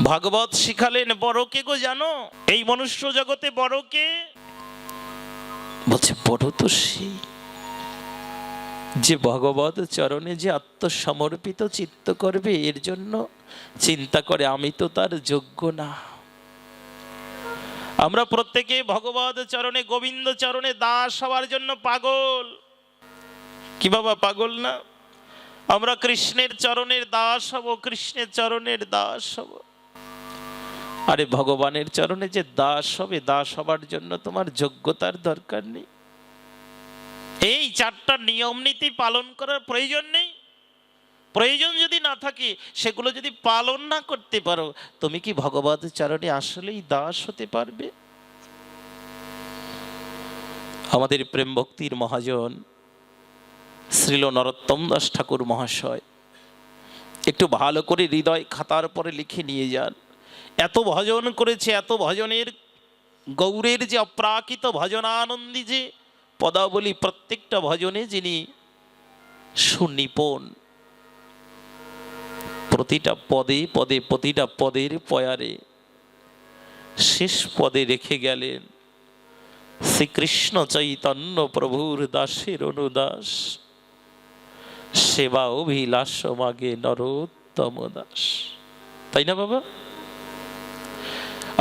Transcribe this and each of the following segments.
ভাগবত শিখালেন বড়কে গো জানো? এই মনুষ্য জগতে বড়কে বলছে, বড় তো সেই যে ভগবত চরণে যে আত্মসমর্পিত চিত্ত করবে, এর জন্য চিন্তা করে, আমি তো তার যোগ্য না। আমরা প্রত্যেকে ভগবত চরণে, গোবিন্দ চরণে দাস হওয়ার জন্য পাগল। কি বাবা, পাগল না? আমরা কৃষ্ণের চরণের দাস হব, কৃষ্ণের চরণের দাস হব। আরে ভগবানের চরণে যে দাস হবে, দাস হবার জন্য তোমার যোগ্যতার দরকার নেই। এই চারটা নিয়ম নীতি পালন করার প্রয়োজন নেই। প্রয়োজন যদি না থাকে, সেগুলো যদি পালন না করতে পারো, তুমি কি ভগবত চরণে আসলেই দাস হতে পারবে? আমাদের প্রেম ভক্তির মহাজন শ্রীল নরোত্তম দাস ঠাকুর মহাশয়, একটু ভালো করে হৃদয় খাতার পরে লিখে নিয়ে যান। এত ভজন করেছে, এত ভজনের গৌরের যে অপ্রাকৃত ভজনানন্দী যে পদাবলী প্রত্যেকটা ভজনে যিনি সুনিপুণ। প্রতিটা পদে পদে, প্রতিটা পদের পয়ারে শেষ পদে রেখে গেলেন শ্রীকৃষ্ণ চৈতন্য প্রভুর দাসের অনুদাস। সেবা অভিলাষ মাগে নরোত্তম দাস। তাই না বাবা?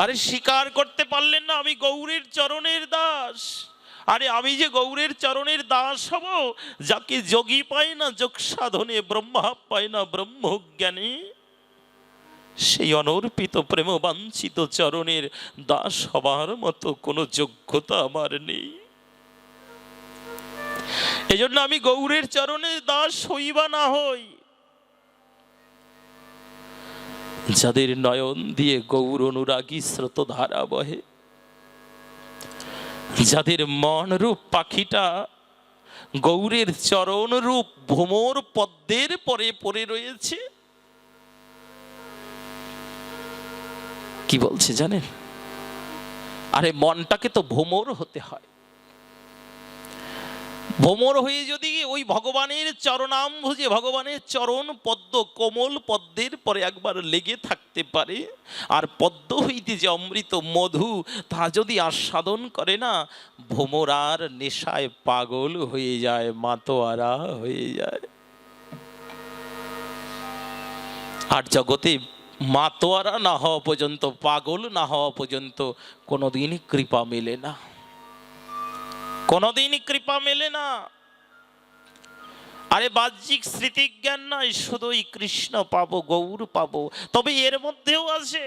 আরে স্বীকার করতে পারলেন না, আমি গৌরের চরণের দাস। আরে আমি যে গৌরের চরণের দাস হব, যাকে যোগী পায় না, যোগ সাধনে, ব্রহ্মা পায় না, ব্রহ্মজ্ঞানী। সেই অনর্পিত প্রেম বাঞ্ছিত চরণের দাস হবার মতো কোনো যোগ্যতা আমার নেই। এজন্য আমি গৌরের চরণের দাস হইবা না হই। যাদের নয়ন দিয়ে গৌর অনুরাগী স্রোত ধারা বহে, যাদের মন রূপ পাখিটা গৌরের চরণ রূপ ভ্রমর পদ্মের পরে পড়ে রয়েছে। কি বলছে জানেন? আরে মনটাকে তো ভ্রমর হতে হয়। ভ্রমর হয়ে যদি ওই ভগবানের চরণাম চরণাম্ভুজে ভগবানের চরণ পদ্ম কোমল পদ্মের পরে একবার লেগে থাকতে পারে, আর পদ্ম হইতে যে অমৃত মধু, তা যদি আস্বাদন করে না ভ্রমরার নেশায় পাগল হয়ে যায়, মাতোয়ারা হয়ে যায়। আর জগতে মাতোয়ারা না হওয়া পর্যন্ত, পাগল না হওয়া পর্যন্ত কোনোদিন কৃপা মেলে না। কোনোদিনই কৃপা মেলে না। আরে বাহ্যিক স্মৃতিজ্ঞান নয় শুধুই কৃষ্ণ পাবো, গৌর পাবো, তবে এর মধ্যেও আছে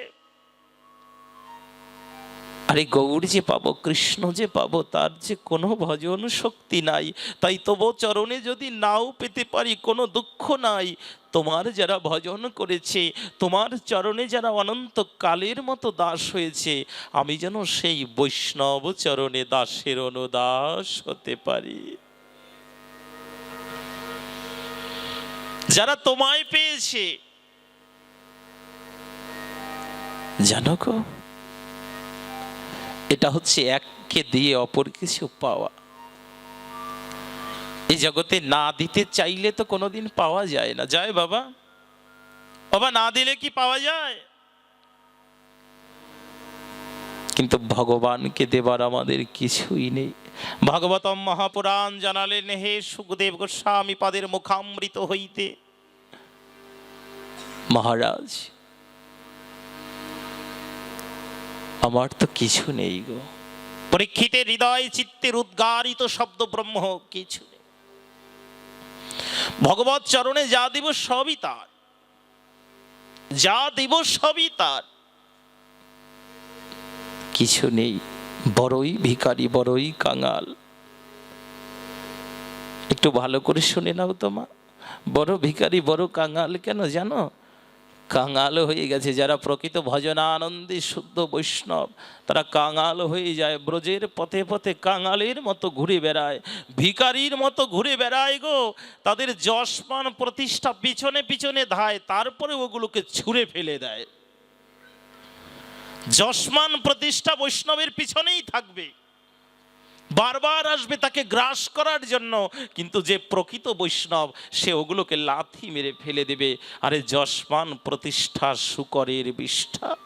আরে গৌর যে পাবো, কৃষ্ণ যে পাবো, তার যে কোনো ভজন শক্তি নাই। তাই তবু চরণে যদি নাও পেতে পারি, কোনো দুঃখ নাই। তোমার যারা ভজন করেছে, তোমার চরণে যারা অনন্ত কালের মতো দাস হয়েছে, আমি যেন সেই বৈষ্ণব চরণে দাসের অনুদাস হতে পারি। যারা তোমায় পেয়েছে, জানো গো এটা হচ্ছে এককে দিয়ে অপর কিছু পাওয়া। এই জগতে না দিতে চাইলে তো কোনোদিন পাওয়া যায় না। যায় বাবা। বাবা, না দিলে কি পাওয়া যায়? কিন্তু ভগবানকে দেবার আমাদের কিছুই নেই। ভাগবতম মহাপুরাণ জানালেন, হে সুখদেব গোস্বামী, পাদের মুখামৃত হইতে। মহারাজ আমার তো কিছু নেই গো। পরীক্ষিতের হৃদয় চিত্তের উদ্গারিত শব্দ ব্রহ্ম কিছু নেই। ভগবত চরণে যা দিব সবই তার। যা দিব সবই তার। কিছু নেই বড়ই ভিখারি বড়ই কাঙাল। একটু ভালো করে শুনে নাও তোমা বড় ভিখারি বড় কাঙাল কেন জানো? কাঙাল হয়ে গেছে। যারা প্রকৃত ভজনানন্দী শুদ্ধ বৈষ্ণব, তারা কাঙাল হয়ে যায়। ব্রজের পথে পথে কাঙালের মতো ঘুরে বেড়ায়। ভিকারির মতো ঘুরে বেড়ায় গো। তাদের যশমান প্রতিষ্ঠা পিছনে পিছনে ধায়, তারপরে ওগুলোকে ছুঁড়ে ফেলে দেয়। যশমান প্রতিষ্ঠা বৈষ্ণবের পিছনেই থাকবে। বারবার আসবে তাকে গ্রাস করার জন্য। কিন্তু যে প্রকৃত বৈষ্ণব, সে ওগুলোকে লাথি মেরে ফেলে দেবে। আরে যশমান প্রতিষ্ঠা শুকরের বিষ্ঠা।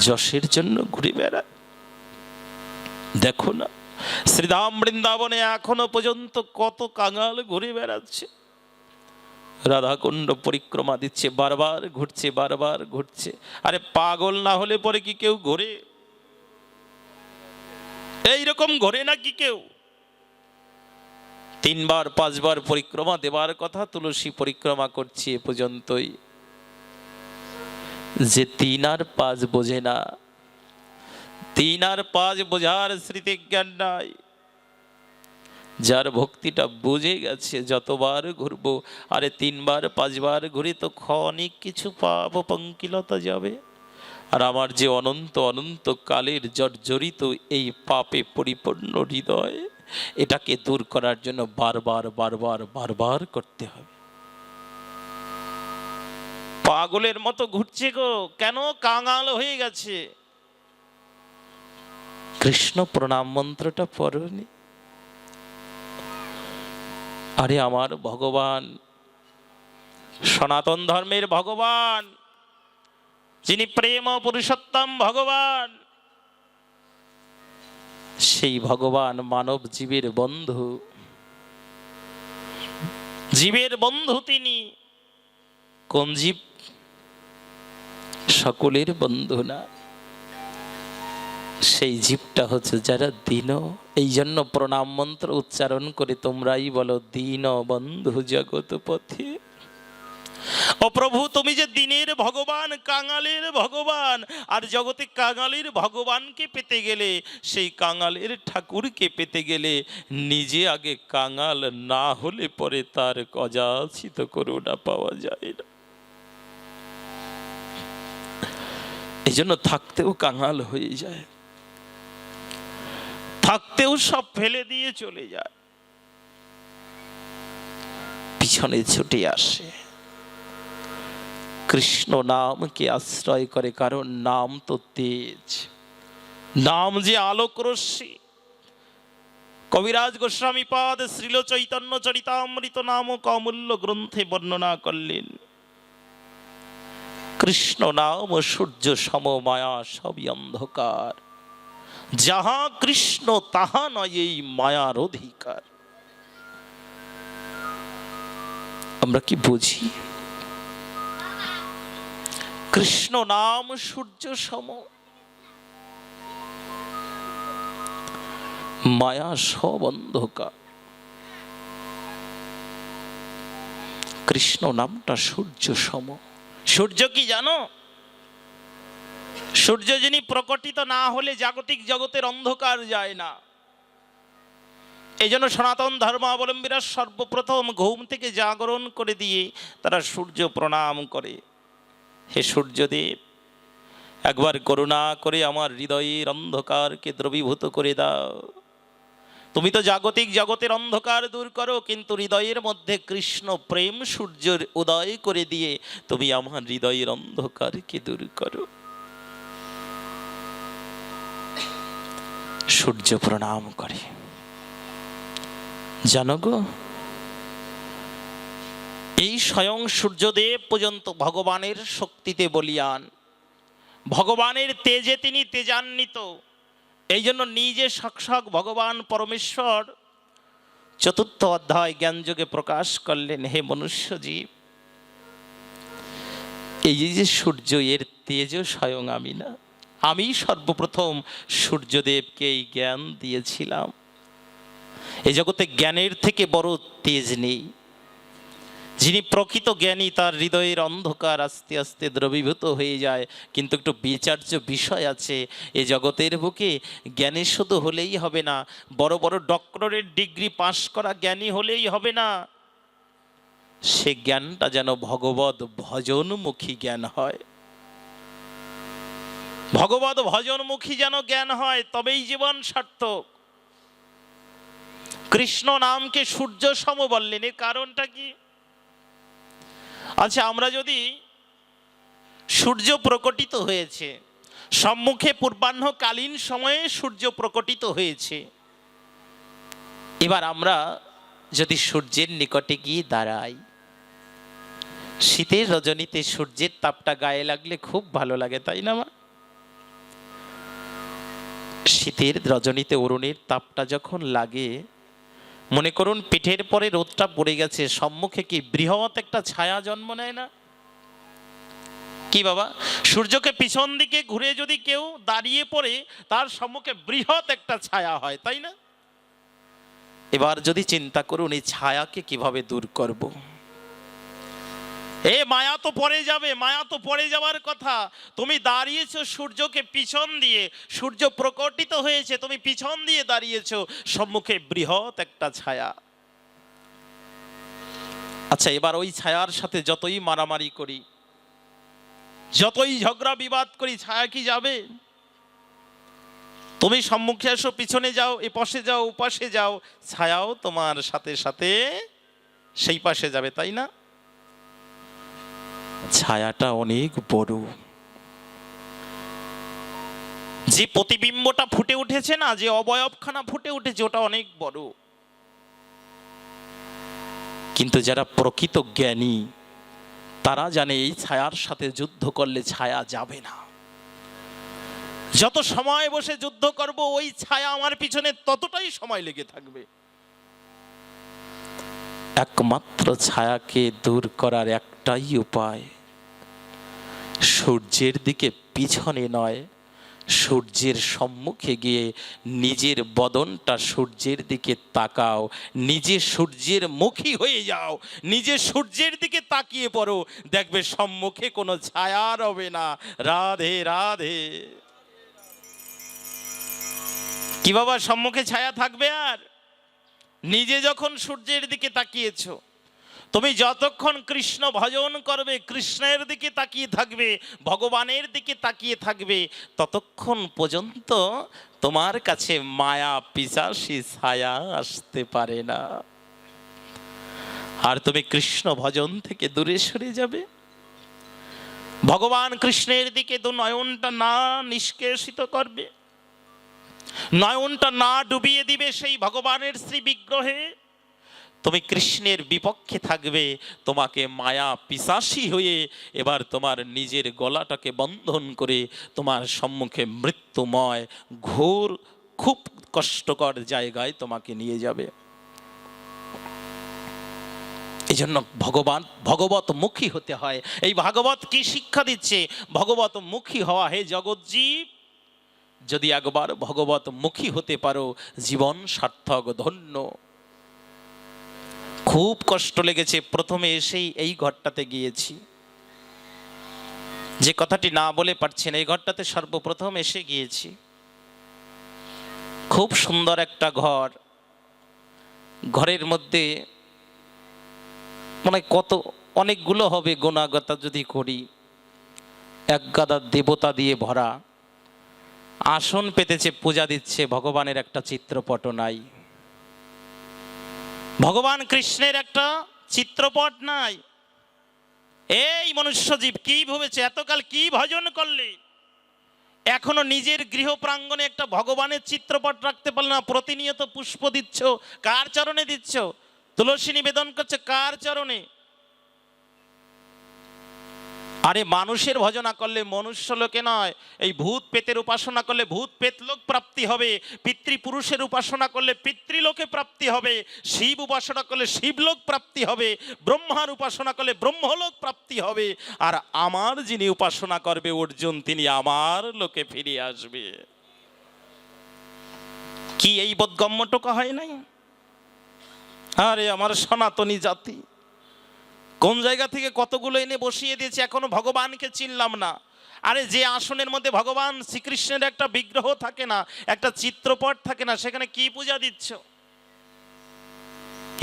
যশের জন্য ঘুরে বেড়ায়। দেখো না, শ্রীধাম বৃন্দাবনে এখনও পর্যন্ত কত কাঙাল ঘুরে বেড়াচ্ছে। রাধাকুণ্ড পরিক্রমা দিচ্ছে, বারবার ঘুরছে বারবার ঘুরছে। আরে পাগল না হলে পরে কি কেউ ঘোরে? এইরকম ঘোরে নাকি কেউ? তিনবার, পাঁচবার পরিক্রমা দেবার কথা তুলসী পরিক্রমা করছি এ পর্যন্তই। যে তিন আর পাঁচ বোঝে না, তিন আর পাঁচ বোঝার স্মৃতি জ্ঞান নাই। যার ভক্তিটা বুঝে গেছে, যতবার ঘুরবো, আরে তিনবার, পাঁচবার ঘুরে তো ক্ষণিক কিছু পাব, পঙ্কিলতা যাবে। আর আমার যে অনন্ত অনন্ত কালের জর্জরিত এই পাপে পরিপূর্ণ হৃদয়, এটাকে দূর করার জন্য বারবার বারবার বারবার করতে হবে। পাগলের মতো ঘুরছে গো, কেন কাঙাল হয়ে গেছে? কৃষ্ণ প্রণাম মন্ত্রটা পড়নি আরে আমার ভগবান, সনাতন ধর্মের ভগবান যিনি প্রেম পুরুষোত্তম ভগবান, সেই ভগবান মানব জীবের বন্ধু। জীবের বন্ধু তিনি, কোন জীব সকলের বন্ধু না। সেই জীবটা হচ্ছে যারা দিন। এই জন্য প্রণাম মন্ত্র উচ্চারণ করে তোমরাই বলো, দিন বন্ধু জগৎ পথে ও প্রভু, তুমি যে দিনের ভগবান, কাঙালের ভগবান, আর জগতে কাঙালের ভগবানকে পেতে গেলে, সেই কাঙালের ঠাকুরকে পেতে গেলে নিজে আগে কাঙাল না হলে পরে তার অযাচিত করুণা পাওয়া যায় না। এই জন্য থাকতেও কাঙাল হয়ে যায়। থাকতেও সব ফেলে দিয়ে চলে যায়। পিছনে ছুটে আসে। কৃষ্ণ নামকে আশ্রয় করে, কারণ নাম তো তেজ। নাম যে আলোক রশ্মি। কবিরাজ গোস্বামী পাদ শ্রীল চৈতন্য চরিতামৃত নামক অমূল্য গ্রন্থে বর্ণনা করলেন, কৃষ্ণ নাম সূর্য সম মায়া সবই অন্ধকার। যাহা কৃষ্ণ, তাহা নয় এই মায়ার অধিকার। আমরা কি বুঝি? কৃষ্ণ নাম সূর্য সম। মায়া সব অন্ধকার। কৃষ্ণ নামটা সূর্য সম। সূর্য কি জানো? সূর্য যিনি প্রকটিত না হলে জাগতিক জগতের অন্ধকার যায় না। এই জন্য সনাতন ধর্মাবলম্বীরা সর্বপ্রথম ঘুম থেকে জাগরণ করে দিয়ে তারা সূর্য প্রণাম করে। হে সূর্যদেব একবার করুণা করে আমার হৃদয়ের অন্ধকারকে দ্রবীভূত করে দাও। তুমি তো জাগতিক জগতের অন্ধকার দূর করো, কিন্তু হৃদয়ের মধ্যে কৃষ্ণ প্রেম সূর্যের উদয় করে দিয়ে তুমি আমার হৃদয়ের অন্ধকারকে দূর করো। সূর্য প্রণাম করে। জানো গো এই স্বয়ং সূর্যদেব পর্যন্ত ভগবানের শক্তিতে বলিয়ান। ভগবানের তেজে তিনি তেজান্বিত। এই জন্য নিজে সাক্ষাৎ ভগবান পরমেশ্বর চতুর্থ অধ্যায় জ্ঞানযোগে প্রকাশ করলেন, হে মনুষ্য জীব এই যে সূর্য, এর তেজও স্বয়ং আমি না। আমি সর্বপ্রথম সূর্যদেবকে এই জ্ঞান দিয়েছিলাম। এই জগতে জ্ঞানের থেকে বড় তেজ নেই। যিনি প্রকৃত জ্ঞানী, তার হৃদয়ের অন্ধকার আস্তে আস্তে দ্রবীভূত হয়ে যায়। কিন্তু একটু বিচার্য বিষয় আছে, এ জগতের বুকে জ্ঞানী শুধু হলেই হবে না, বড় বড় ডক্টরের ডিগ্রি পাশ করা জ্ঞানী হলেই হবে না। সে জ্ঞানটা যেন ভগবত ভজনমুখী জ্ঞান হয়। ভগবত ভজনমুখী যেন জ্ঞান হয়, তবেই জীবন সার্থক। কৃষ্ণ নামকে সূর্য সম বললেন, এর কারণটা কি? আচ্ছা আমরা যদি সূর্য প্রকটিত হয়েছে, সম্মুখে পূর্বাহ্নকালীন সময়ে সূর্য প্রকটিত হয়েছে, এবার আমরা যদি সূর্যের নিকটে গিয়ে দাঁড়াই, শীতের রজনীতে সূর্যের তাপটা গায়ে লাগলে খুব ভালো লাগে, তাই না মা? শীতের রজনীতে অরুণের তাপটা যখন লাগে মনে করুন, পিঠের পরে রোদটা পড়ে গেছে, সম্মুখে কি বৃহৎ একটা ছায়া জন্ম নেয় না? কি বাবা? সূর্যকে পিছন দিকে ঘুরে যদি কেউ দাঁড়িয়ে পড়ে, তার সম্মুখে বৃহৎ একটা ছায়া হয়, তাই না? এবার যদি চিন্তা করুন, এই ছায়াকে কীভাবে দূর করব। এ মায়া তো পরে যাবে, মায়া তো পরে যাওয়ার কথা। তুমি দাঁড়িয়েছো সূর্যকে পিছন দিয়ে, সূর্য প্রকটিত হয়েছে, তুমি পিছন দিয়ে দাঁড়িয়েছো, সম্মুখে বৃহৎ একটা ছায়া। আচ্ছা এবার ওই ছায়ার সাথে যতই মারামারি করি, যতই ঝগড়া বিবাদ করি, ছায়া কি যাবে? তুমি সম্মুখে আসো পিছনে যাও, এ পাশে যাও, ও পাশে যাও, ছায়াও তোমার সাথে সাথে সেই পাশে যাবে, তাই না? ছায়াটা অনেক বড়। যে প্রতিবিম্বটা ফুটে উঠেছে না, যে অবয়বখানা ফুটে উঠেছে, ওটা অনেক বড়। কিন্তু যারা প্রকৃত জ্ঞানী, তারা জানে এই ছায়ার সাথে যুদ্ধ করলে ছায়া যাবে না। যত সময় বসে যুদ্ধ করব, ওই ছায়া আমার পিছনে ততটাই সময় লেগে থাকবে। একমাত্র ছায়াকে দূর করার একটাই উপায় সূর্যের দিকে পিছনে নয়, সূর্যের সম্মুখে গিয়ে নিজের বদনটা সূর্যের দিকে তাকাও, নিজে সূর্যের মুখী হয়ে যাও, নিজে সূর্যের দিকে তাকিয়ে পড়ো, দেখবে সম্মুখে কোনো ছায়া রবে না। রাধে রাধে। কি বাবা, সম্মুখে ছায়া থাকবে আর? নিজে যখন সূর্যের দিকে তাকিয়েছো তুমি যতক্ষণ কৃষ্ণ ভজন করবে, কৃষ্ণের দিকে তাকিয়ে থাকবে, ভগবানের দিকে তাকিয়ে থাকবে, ততক্ষণ পর্যন্ত তোমার কাছে মায়া, পিসাসি, ছায়া আসতে পারে না। আর তুমি কৃষ্ণ ভজন থেকে দূরে সরে যাবে। ভগবান কৃষ্ণের দিকে তো নয়নটা না নিষ্কেষিত করবে। নয়নটা না ডুবিয়ে দিবে সেই ভগবানের শ্রী বিগ্রহে। তুমি কৃষ্ণের বিপক্ষে থাকবে, তোমাকে মায়া পিসাসী হয়ে এবার তোমার নিজের গলাটাকে বন্ধন করে তোমার সম্মুখে মৃত্যুময় ঘোর, খুব কষ্টকর জায়গায় তোমাকে নিয়ে যাবে। এই জন্য ভগবান, ভগবত মুখী হতে হয়। এই ভাগবত কি শিক্ষা দিচ্ছে? ভগবত মুখী হওয়া হে জগৎজীব। যদি একবার ভগবত মুখী হতে পারো, জীবন সার্থক, ধন্য। খুব কষ্ট লেগেছে। প্রথমে এসেই এই ঘরটাতে গিয়েছি। যে কথাটি না বলে পারছেন এই ঘরটাতে সর্বপ্রথম এসে গিয়েছি। খুব সুন্দর একটা ঘর। ঘরের মধ্যে মানে কত, অনেকগুলো হবে গুণাগতা যদি করি। এক গাদা দেবতা দিয়ে ভরা। আসন পেতেছে, পূজা দিচ্ছে, ভগবানের একটা চিত্রপট নাই। ভগবান কৃষ্ণের একটা চিত্রপট নাই। এই মনুষ্য জীব কি ভেবেছে? এতকাল কি ভজন করলে? এখনও নিজের গৃহ প্রাঙ্গণে একটা ভগবানের চিত্রপট রাখতে পারল না। প্রতিনিয়ত পুষ্প দিচ্ছ, কার চরণে দিচ্ছ? তুলসী নিবেদন করছে, কার চরণে? আরে মানুষের ভজনা করলে মনুষ্য লোকে নয়, এই ভূত পেতের উপাসনা করলে ভূত পেত লোক প্রাপ্তি হবে, পিতৃপুরুষের উপাসনা করলে পিতৃলোকে প্রাপ্তি হবে, শিব উপাসনা করলে শিবলোক প্রাপ্তি হবে, ব্রহ্মার উপাসনা করলে ব্রহ্মলোক প্রাপ্তি হবে, আর আমার যিনি উপাসনা করবে অর্জুন, তিনি আমার লোকে ফিরে আসবে। কি এই বোধগম্যটুকু হয় নাই? আরে আমার সনাতনী জাতি। কোন জায়গা থেকে কতগুলো এনে বসিয়ে দিয়েছে, এখনও ভগবানকে চিনলাম না। আরে যে আসনের মধ্যে ভগবান শ্রীকৃষ্ণের একটা বিগ্রহ থাকে না, একটা চিত্রপট থাকে না, সেখানে কি পূজা দিচ্ছ?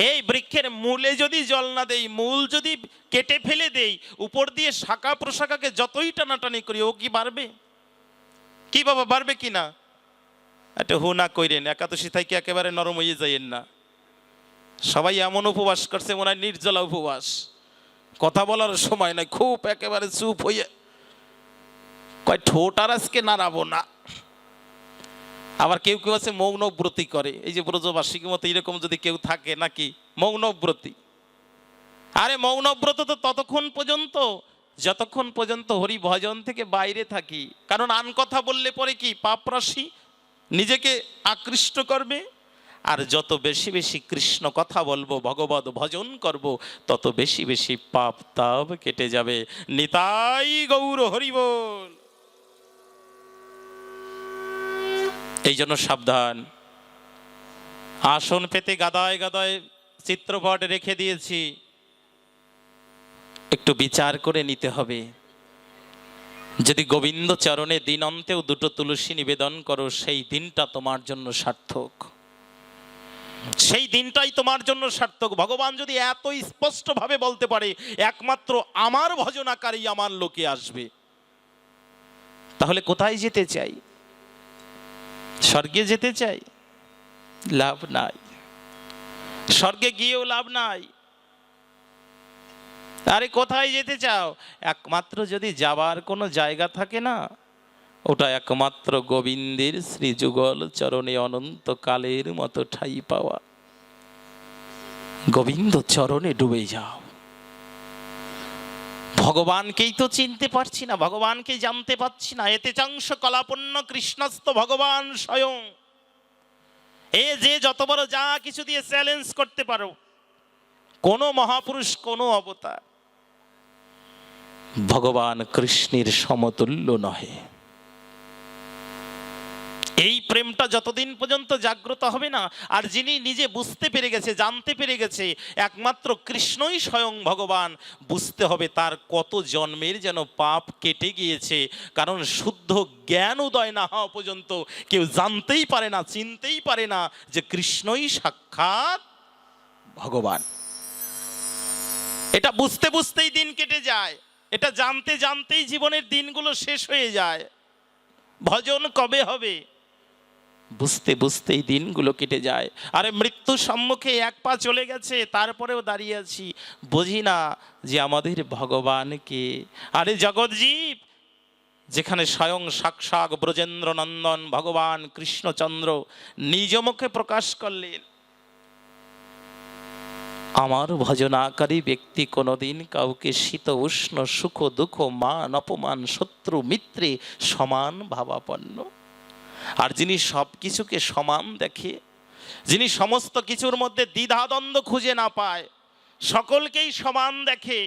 এই বৃক্ষের মূলে যদি জল না দেই, মূল যদি কেটে ফেলে দেই, উপর দিয়ে শাখা প্রশাখাকে যতই টানাটানি করি, ও কি বাড়বে? কি বাবা, বাড়বে কি না? একটা হু না কইরেন, একাদশী থেকে একেবারে নরম হয়ে যাইয়েন না। সবাই এমন উপবাস করছে, মনে হয় নির্জলা উপবাস। কথা বলার সময় নাই, খুব একেবারে চুপ হয়ে কয়, ঠোঁট আর আজকে নাড়াবো না। আবার কেউ কেউ আছে মৌনব্রতী করে। এই যে ব্রজবাসীর মতো এরকম যদি কেউ থাকে নাকি মৌনব্রতী আরে মৌনব্রত তো ততক্ষণ পর্যন্ত, যতক্ষণ পর্যন্ত হরি ভজন থেকে বাইরে থাকি। কারণ আন কথা বললে পরে কি পাপ রাশি নিজেকে আকৃষ্ট করবে? আর যত বেশি বেশি কৃষ্ণ কথা বলব, ভগবত ভজন করব, তত বেশি বেশি পাপ তাপ কেটে যাবে। নিতাই গৌর হরিবল এই জন্য সাবধান। আসন পেতে গাদায় গাদায় চিত্রপট রেখে দিয়েছি। একটু বিচার করে নিতে হবে। যদি গোবিন্দ চরণে দিন অন্তেও দুটো তুলসী নিবেদন করো, সেই দিনটা তোমার জন্য সার্থক। সেই দিনটাই তোমার জন্য সার্থক। ভগবান যদি এত স্পষ্টভাবে বলতে পারে, একমাত্র আমার ভজনাকারী আমার লোকে আসবে। তাহলে কোথায় যেতে চাই? স্বর্গে যেতে চাই? লাভ নাই। স্বর্গে গিয়েও লাভ নাই। আরে কোথায় যেতে চাও? একমাত্র যদি যাবার কোনো জায়গা থাকে না ওটা একমাত্র গোবিন্দের শ্রীযুগল চরণে অনন্ত কালের মতো ঠাই পাওয়া। গোবিন্দ চরণে ডুবে যাও। ভগবানকেই তো চিনতে পারছি না, ভগবানকে জানতে পারছি না। এতে চাংশ কলাপন্ন কৃষ্ণস্ত ভগবান স্বয়ং। এ যে যত বড় যা কিছু দিয়ে চ্যালেঞ্জ করতে পারো, কোনো মহাপুরুষ, কোনো অবতার, ভগবান কৃষ্ণের সমতুল্য নহে। এই প্রেমটা যতদিন পর্যন্ত জাগ্রত হবে না, আর যিনি নিজে বুঝতে পেরে গেছে, জানতে পেরে গেছে, একমাত্র কৃষ্ণই স্বয়ং ভগবান, বুঝতে হবে তার কত জন্মের যেন পাপ কেটে গিয়েছে। কারণ শুদ্ধ জ্ঞান উদয় না হওয়া পর্যন্ত কেউ জানতেই পারে না, চিনতেই পারে না যে কৃষ্ণই সাক্ষাৎ ভগবান। এটা বুঝতে বুঝতেই দিন কেটে যায়, এটা জানতে জানতেই জীবনের দিনগুলো শেষ হয়ে যায়। ভজন কবে হবে? বুঝতে বুঝতেই দিনগুলো কেটে যায়। আরে মৃত্যু সম্মুখে এক পা চলে গেছে, তারপরেও দাঁড়িয়ে আছি। বুঝি না যে আমাদের ভগবানকে। আরে জগৎজীব, যেখানে স্বয়ং সাক্ষাৎ ব্রজেন্দ্র নন্দন ভগবান কৃষ্ণচন্দ্র নিজ মুখে প্রকাশ করলেন। আমার ভজনাকারী ব্যক্তি কোনোদিন কাউকে শীত, উষ্ণ, সুখ, দুঃখ, মান, অপমান, শত্রু, মিত্রে সমান ভাবাপন্ন। আর যিনি সব কিছুকে সমান দেখে, যিনি সমস্ত কিছুর মধ্যে দ্বিধাদ্বন্দ্ব খুঁজে না পায়, সকলকেই সমান দেখে,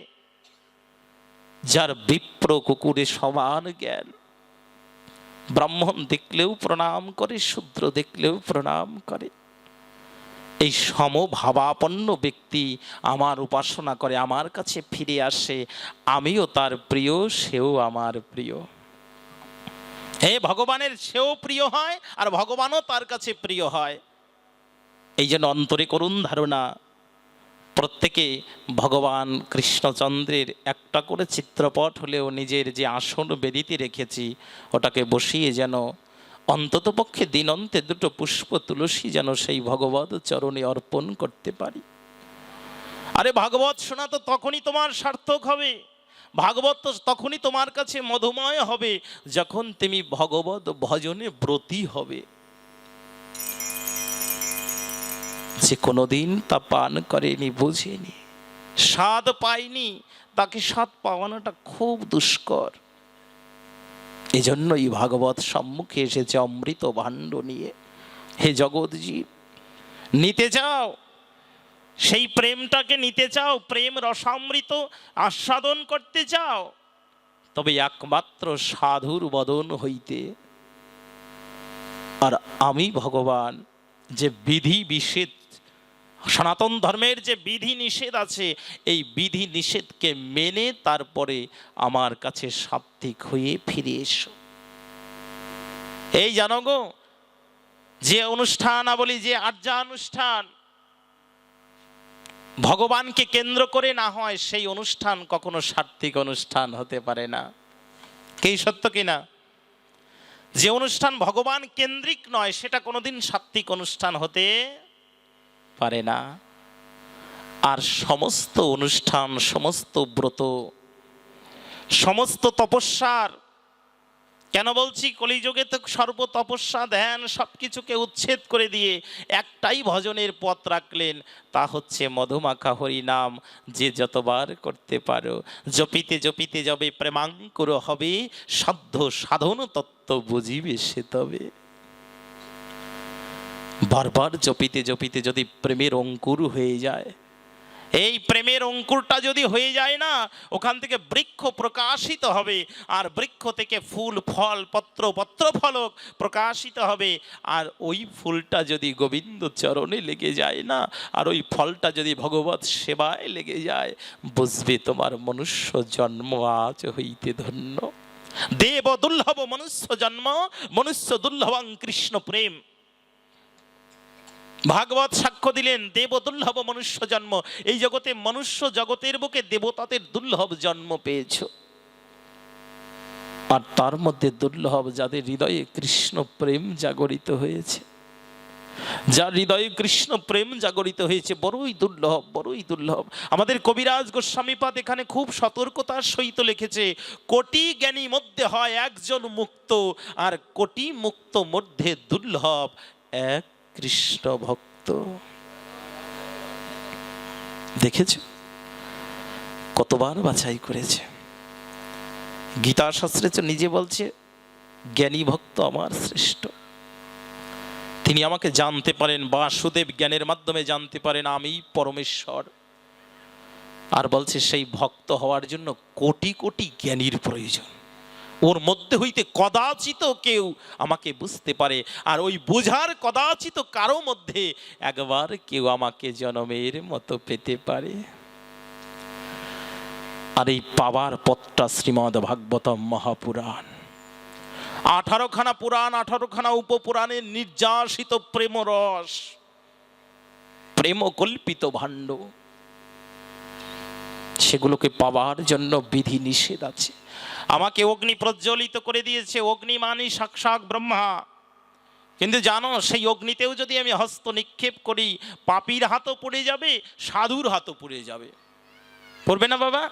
যার বিপ্র কুকুরে সমান জ্ঞান। ব্রাহ্মণ দেখলেও প্রণাম করে, শূদ্র দেখলেও প্রণাম করে। এই সমভাবাপন্ন ব্যক্তি আমার উপাসনা করে, আমার কাছে ফিরে আসে, আমিও তার প্রিয়, সেও আমার প্রিয়। হে ভগবানের সেও প্রিয় হয় আর ভগবানও তার কাছে প্রিয় হয়। এই জন্য অন্তরে করুন ধারণা। প্রত্যেকে ভগবান কৃষ্ণচন্দ্রের একটা করে চিত্রপট হলেও নিজের যে আসন বেদিতে রেখেছি, ওটাকে বসিয়ে যেন অন্তত পক্ষে দিনন্তে দুটো পুষ্প তুলসী যেন সেই ভগবত চরণে অর্পণ করতে পারি। আরে ভাগবত শোনা তো তখনই তোমার সার্থক হবে। ভাগবত তখনই তোমার কাছে মধুময় হবে, যখন তুমি ভগবত ভজনে ব্রতী হবে। যে কোনোদিন তা পান করেনি, বুঝেনি। স্বাদ পায়নি, তাকে স্বাদ পাওয়ানোটা খুব দুষ্কর। এজন্যই ভাগবত সম্মুখে এসেছে অমৃত ভাণ্ড নিয়ে। হে জগৎজীব নিতে চাও? সেই প্রেমটাকে নিতে চাও, প্রেম রসামৃত আস্বাদন করতে চাও, তবে একমাত্র সাধুর বদন হইতে। আর আমি ভগবান, যে বিধি নিষেধ, সনাতন ধর্মের যে বিধি নিষেধ আছে, এই বিধি নিষেধকে মেনে তারপরে আমার কাছে সাত্বিক হয়ে ফিরে এসো। এই জানো গো, যে অনুষ্ঠান বলি যে আর্যা অনুষ্ঠান ভগবানকে কেন্দ্র করে না হয়, সেই অনুষ্ঠান কখনো সাত্বিক অনুষ্ঠান হতে পারে না। কেই সত্য কিনা যে অনুষ্ঠান ভগবান কেন্দ্রিক নয়, সেটা কোনোদিন সাত্বিক অনুষ্ঠান হতে পারে না। আর সমস্ত অনুষ্ঠান, সমস্ত ব্রত, সমস্ত তপস্যার কেন বলছি? কলিযুগে তো সর্ব তপস্যা ধ্যান সব কিছুকে উচ্ছেদ করে দিয়ে একটাই ভজনের পথ রাখলেন। তা হচ্ছে মধুমাখা হরি নাম, যে যতবার করতে পারো। জপিতে জপিতে যাবে, প্রেমাঙ্কুর হবে, সাধ্য সাধন তত্ত্ব বুঝিবে সে তবে। বারবার জপিতে জপিতে যদি প্রেমের অঙ্কুর হয়ে যায় এই প্রেমের অঙ্কুরটা যদি হয়ে যায় না, ওখান থেকে বৃক্ষ প্রকাশিত হবে, আর বৃক্ষ থেকে ফুল, ফল, পত্র পত্র ফলক প্রকাশিত হবে। আর ওই ফুলটা যদি গোবিন্দ চরণে লেগে যায় না, আর ওই ফলটা যদি ভগবত সেবায় লেগে যায়, বুঝবে তোমার মনুষ্য জন্ম আজ হইতে ধন্য। দেব দুর্লভ মনুষ্য জন্ম, মনুষ্য দুর্লভং কৃষ্ণ প্রেম। ভাগবত সাক্ষ্য দিলেন দেব দুর্লভ মনুষ্য জন্ম। এই জগতে মনুষ্য জগতের বুকে দেবতাদের দুর্লভ জন্ম পেয়েছ। আর তার মধ্যে দুর্লভ যাদের হৃদয়ে কৃষ্ণ প্রেম জাগরিত হয়েছে। যার হৃদয়ে কৃষ্ণ প্রেম জাগরিত হয়েছে, বড়ই দুর্লভ বড়ই দুর্লভ। আমাদের কবিরাজ গোস্বামীপাদ এখানে খুব সতর্কতার সহিত লিখেছে, কোটি জ্ঞানী মধ্যে হয় একজন মুক্ত, আর কোটি মুক্ত মধ্যে দুর্লভ এক কৃষ্ণ ভক্ত। দেখেছ? কতবার বাছাই করেছে। গীতা শাস্ত্রে তো নিজে বলছে, জ্ঞানী ভক্ত আমার শ্রেষ্ঠ। তিনি আমাকে জানতে পারেন, বাসুদেব জ্ঞানের মাধ্যমে জানতে পারেন, আমি পরমেশ্বর। আর বলছে, সেই ভক্ত হওয়ার জন্য কোটি কোটি জ্ঞানীর প্রয়োজন। ওর মধ্যে হইতে কদাচিত কেউ আমাকে বুঝতে পারে, আর ওই বোঝার কদাচিত কারও মধ্যে একবার কেউ আমাকে জনমের মতো পেতে পারে। আর এই পাওয়ার পথটা শ্রীমদ ভাগবতম মহাপুরাণ। আঠারোখানা পুরাণ, আঠারোখানা উপপুরাণের নির্যাসিত প্রেম রস প্রেম কল্পিত ভাণ্ড, সেগুলোকে পাওয়ার জন্য বিধি নিষেধ আছে। আমাকে অগ্নি প্রজ্বলিত করে দিয়েছে, অগ্নি মানি সাক্ষাৎ ব্রহ্মা। কিন্তু জানো, সেই অগ্নিতেও যদি আমি হস্ত নিক্ষেপ করি, পাপির হাতও পড়ে যাবে, সাধুর হাতও পড়ে যাবে। পড়বে না বাবা?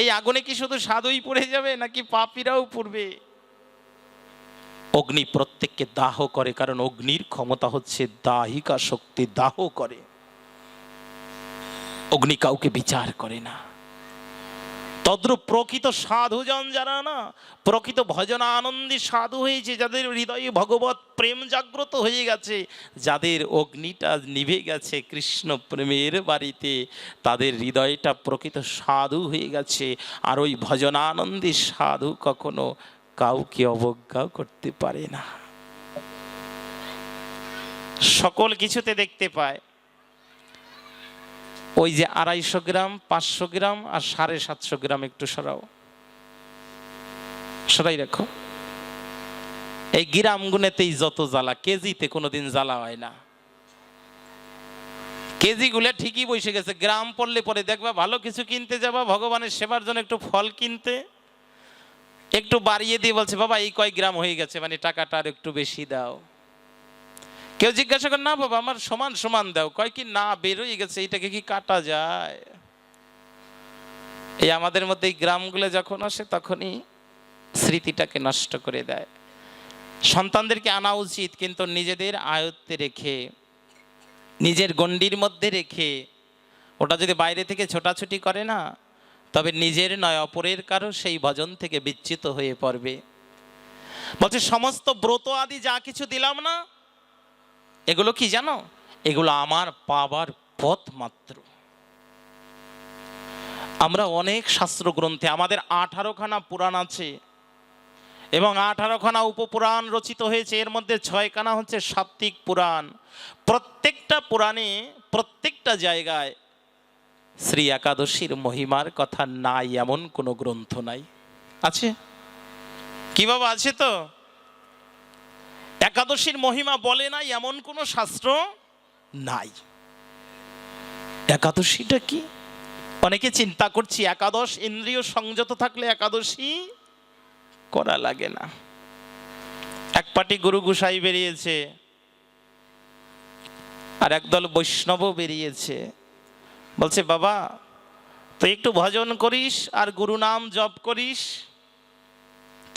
এই আগুনে কি শুধু সাধুই পড়ে যাবে, নাকি পাপিরাও পড়বে? অগ্নি প্রত্যেককে দাহ করে, কারণ অগ্নির ক্ষমতা হচ্ছে দাহিকা শক্তি দাহ করে। অগ্নি কাউকে বিচার করে না। তদ্রূপ প্রকৃত সাধুজন যারা না, প্রকৃত ভজনা আনন্দী সাধু হয়েছে, যাদের হৃদয়ে ভগবত প্রেম জাগ্রত হয়ে গেছে, যাদের অগ্নিটা নিভে গেছে কৃষ্ণ প্রেমের বাড়িতে, তাদের হৃদয়টা প্রকৃত সাধু হয়ে গেছে। আর ওই ভজনানন্দী সাধু কখনো কাউকে অবজ্ঞা করতে পারে না। সকল কিছুতে দেখতে পায় ওই যে আড়াইশো গ্রাম, পাঁচশো গ্রাম আর সাড়ে সাতশো গ্রাম একটু সরাও। সরাই রাখো। এই গ্রাম গুনেতেই যত জ্বালা, কেজিতে কোনোদিন জ্বালা হয় না। কেজি গুলো ঠিকই বসে গেছে, গ্রাম পড়লে পরে দেখবা ভালো কিছু কিনতে যাবা, ভগবানের সেবার জন্য একটু ফল কিনতে। একটু বাড়িয়ে দিয়ে বলছে, বাবা, এই কয় গ্রাম হয়ে গেছে মানে টাকাটা আর একটু বেশি দাও। কেউ জিজ্ঞাসা করে, না বাবা, আমার সমান সমান দাও। কয় কি, না, বেরোই গেছে, এটাকে কি কাটা যায়? এই আমাদের মধ্যে এই গ্রামগুলো যখন আসে, তখনই স্মৃতিটাকে নষ্ট করে দেয়। সন্তানদেরকে আনা উচিত, কিন্তু নিজেদের আয়ত্তে রেখে, নিজের গণ্ডির মধ্যে রেখে, ওটা যদি বাইরে থেকে ছোটাছুটি করে না, তবে নিজের নয়, অপরের কারও সেই ভজন থেকে বিচ্যুত হয়ে পড়বে। বলছে, সমস্ত ব্রত আদি যা কিছু দিলাম না এগুলো কি জানো? এগুলো আমার পাবার পথ মাত্র। আমরা অনেক শাস্ত্র গ্রন্থে আমাদের আঠারোখানা পুরাণ আছে। এবং আঠারোখানা উপপুরাণ রচিত হয়েছে, এর মধ্যে ছয়খানা হচ্ছে সাত্বিক পুরাণ। প্রত্যেকটা পুরাণে, প্রত্যেকটা জায়গায় শ্রী একাদশীর মহিমার কথা নাই, এমন কোনো গ্রন্থ নাই। আছে? কি বাবা, আছে তো? একাদশীর মহিমা বলে নাই, এমন কোনো শাস্ত্র নাই। একাদশীটা কি? অনেকে চিন্তা করছি, একাদশ ইন্দ্রিয় সংযত থাকলে একাদশী করা লাগে না। এক পাটি গুরু গুসাই বেরিয়েছে, আর একদল বৈষ্ণব বেরিয়েছে। বলছে, বাবা, তুই একটু ভজন করিস আর গুরু নাম জপ করিস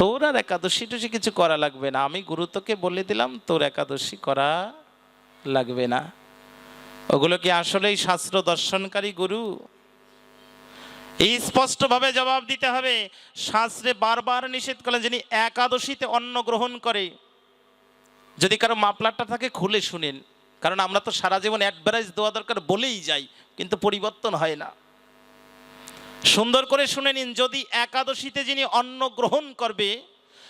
তোর আর একাদশী টুসি কিছু করা লাগবে না। আমি গুরু তোকে বলে দিলাম, তোর একাদশী করা লাগবে না। ওগুলো কি আসলেই শাস্ত্র দর্শনকারী গুরু? এই স্পষ্টভাবে জবাব দিতে হবে, শাস্ত্রে বারবার নিষেধ করলেন যিনি একাদশীতে অন্ন গ্রহণ করে। যদি কারও মাপলারটা থাকে, খুলে শুনেন। কারণ আমরা তো সারা জীবন অ্যাডভারাইজ দেওয়া দরকার বলেই যাই, কিন্তু পরিবর্তন হয় না। সুন্দর করে শুনে নিন, যদি একাদশীতে যিনি অন্ন গ্রহণ করবে,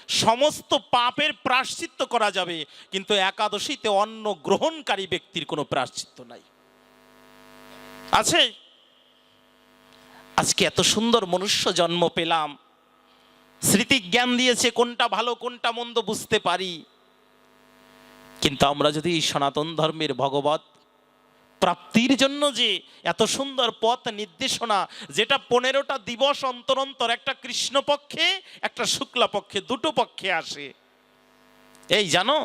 সমস্ত পাপের প্রাশ্চিত্য করা যাবে, কিন্তু একাদশীতে অন্ন গ্রহণকারী ব্যক্তির কোনো প্রাশ্চিত্য নাই। আছে? আজকে এত সুন্দর মনুষ্য জন্ম পেলাম। স্মৃতি জ্ঞান দিয়েছে, কোনটা ভালো, কোনটা মন্দ বুঝতে পারি। কিন্তু আমরা যদি সনাতন ধর্মের ভগবত প্রাপ্তির জন্য যে এত সুন্দর পথ নির্দেশনা, যেটা পনেরোটা দিবস অন্তর অন্তর একটা কৃষ্ণ পক্ষে, একটা শুক্লা পক্ষে, দুটো পক্ষে আসে। এই জানো,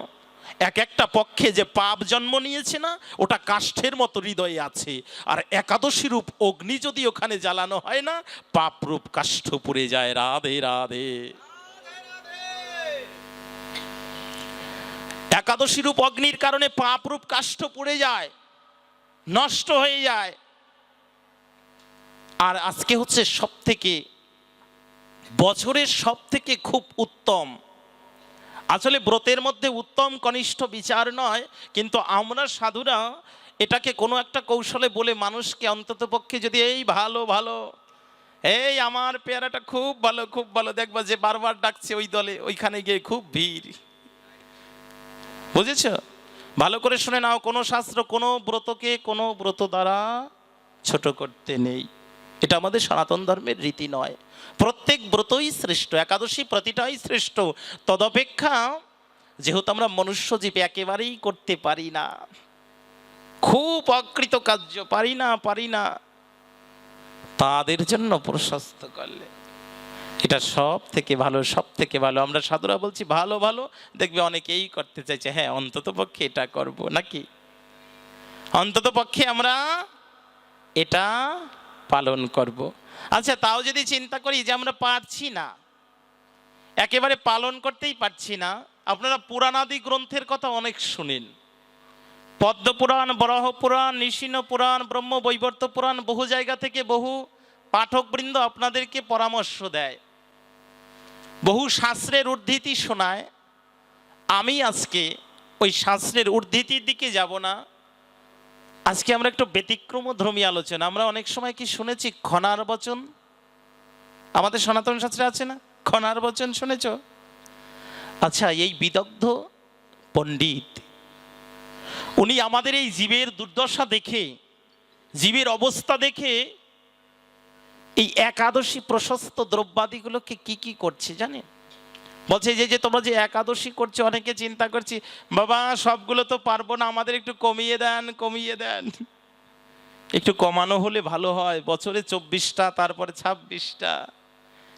এক একটা পক্ষে যে পাপ জন্ম নিয়েছে না, ওটা কাষ্ঠের মতো হৃদয়ে আছে। আর একাদশী রূপ অগ্নি যদি ওখানে জ্বালানো হয় না, পাপ রূপ কাষ্ঠ পুড়ে যায়। রাধে রাধে। একাদশী রূপ অগ্নির কারণে পাপ রূপ কাষ্ঠ পুড়ে যায়। নষ্ট হয়ে যায়। আর আজকে হচ্ছে সব থেকে বছরের সব থেকে খুব উত্তম। আসলে ব্রতের মধ্যে উত্তম কনিষ্ঠ বিচার নয়, কিন্তু আমরা সাধুরা এটাকে কোনো একটা কৌশলে বলে মানুষকে অন্তত পক্ষে যদি এই ভালো ভালো, এই আমার পেয়ারাটা খুব ভালো খুব ভালো, দেখবা যে বারবার ডাকছে ওই দলে, ওইখানে গিয়ে খুব ভিড়। বুঝেছ? ভালো করে শুনে নাও, কোনো শাস্ত্র, কোনো ব্রতকে কোনো ব্রত দ্বারা ছোট করতে নেই। এটা আমাদের সনাতন ধর্মের রীতি নয়। প্রত্যেক ব্রতই শ্রেষ্ঠ, একাদশী প্রতিটাই শ্রেষ্ঠ। তদপেক্ষা যেহেতু আমরা মনুষ্য জীব একেবারেই করতে পারি না, খুব অকৃত কার্য পারি না পারি না, তাদের জন্য প্রশস্ত করলে। এটা সব থেকে ভালো সব থেকে ভালো। আমরা সাধুরা বলছি, ভালো ভালো। দেখবে অনেকেই করতে চাইছে হ্যাঁ অন্তত পক্ষে এটা করব নাকি? অন্তত পক্ষে আমরা এটা পালন করব। আচ্ছা তাও যদি চিন্তা করি যে আমরা পারছি না, একেবারে পালন করতেই পারছি না, আপনারা পুরাণাদি গ্রন্থের কথা অনেক শুনেন। পদ্মপুরাণ বরাহ পুরাণ, নিশিন পুরাণ, ব্রহ্ম বৈবর্ত পুরাণ, বহু জায়গা থেকে বহু পাঠকবৃন্দ আপনাদেরকে পরামর্শ দেয়। বহু শাস্ত্রের উদ্ধৃতি শোনায়, আমি আজকে ওই শাস্ত্রের উদ্ধৃতির দিকে যাব না। আজকে আমরা একটু ব্যতিক্রম ধর্মী আলোচনা। আমরা অনেক সময় কি শুনেছি খনার বচন? আমাদের সনাতন শাস্ত্রে আছে না? খনার বচন শুনেছ? আচ্ছা এই বিদগ্ধ পণ্ডিত, উনি আমাদের এই জীবের দুর্দশা দেখে, জীবের অবস্থা দেখে এই একাদশী প্রশস্ত দ্রব্যাদিগুলোকে কি কি করছে জানেন? বলছে যে যে তোমরা যে একাদশী করছ, অনেকে চিন্তা করছি, বাবা, সবগুলো তো পারব না, আমাদের একটু কমিয়ে দেন কমিয়ে দেন। একটু কমানো হলে ভালো হয়, বছরে চব্বিশটা, তারপরে ছাব্বিশটা।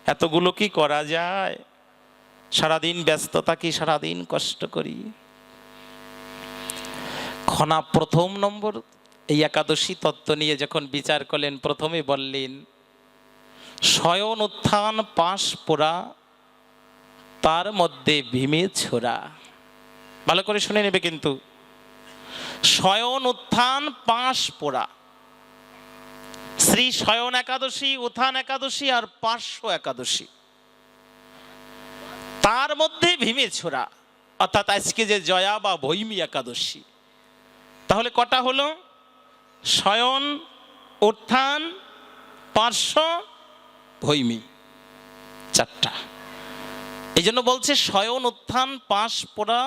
এতগুলো কি করা যায়? সারাদিন ব্যস্ততা কি সারাদিন কষ্ট করি? খনা প্রথম নম্বর, এই একাদশী তত্ত্ব নিয়ে যখন বিচার করলেন, প্রথমে বললেন শয়ন উত্থান পাশ পোড়া, তার মধ্যে ভীমে ছোড়া। ভালো করে শুনে নেবে কিন্তু। শয়ন উত্থান পাশ পোড়া। শ্রী শয়ন একাদশী, উত্থান একাদশী আর পার্শ্ব একাদশী। তার মধ্যে ভীমে ছোড়া। অর্থাৎ আজকে যে জয়া বা ভৈমী একাদশী। তাহলে কটা হলো? শয়ন উত্থান, পার্শ্ব ভৈমী, চারটা। এই জন্য বলছে শয়ন উত্থান, পাশ পোড়া,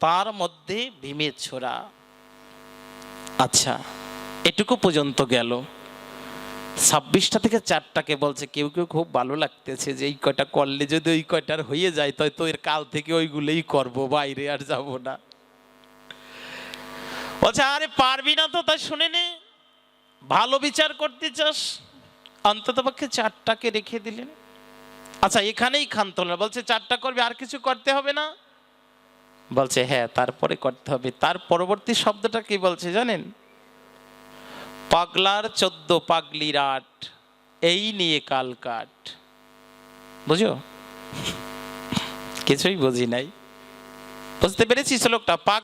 তার মধ্যে ভীমে ছোড়া। আচ্ছা এটুকু পর্যন্ত গেল। ছাব্বিশটা থেকে চারটাকে বলছে, কেউ কেউ খুব ভালো লাগতেছে যে এই কয়টা করলে যদি ওই কয়টার হয়ে যায় তাই তো এর কাল থেকে ওইগুলোই করব, বাইরে আর যাব না। বলছে, আরে পারবি না তো তাই শুনে নে। ভালো বিচার করতে চাস অন্তত পক্ষে চারটাকে রেখে দিলেন। আচ্ছা এখানেই ক্ষান্ত হলেন বলছে, চারটা করবে, আর কিছু করতে হবে না? বলছে হ্যাঁ তারপরে করতে হবে। তার পরবর্তী শব্দটা কি বলছে জানেন? পাগলার চোদ্দ পাগলির আট, এই নিয়ে কাল কাট। বুঝো? কিছুই বুঝি নাই। বুঝতে পেরেছি শ্লোকটা পাক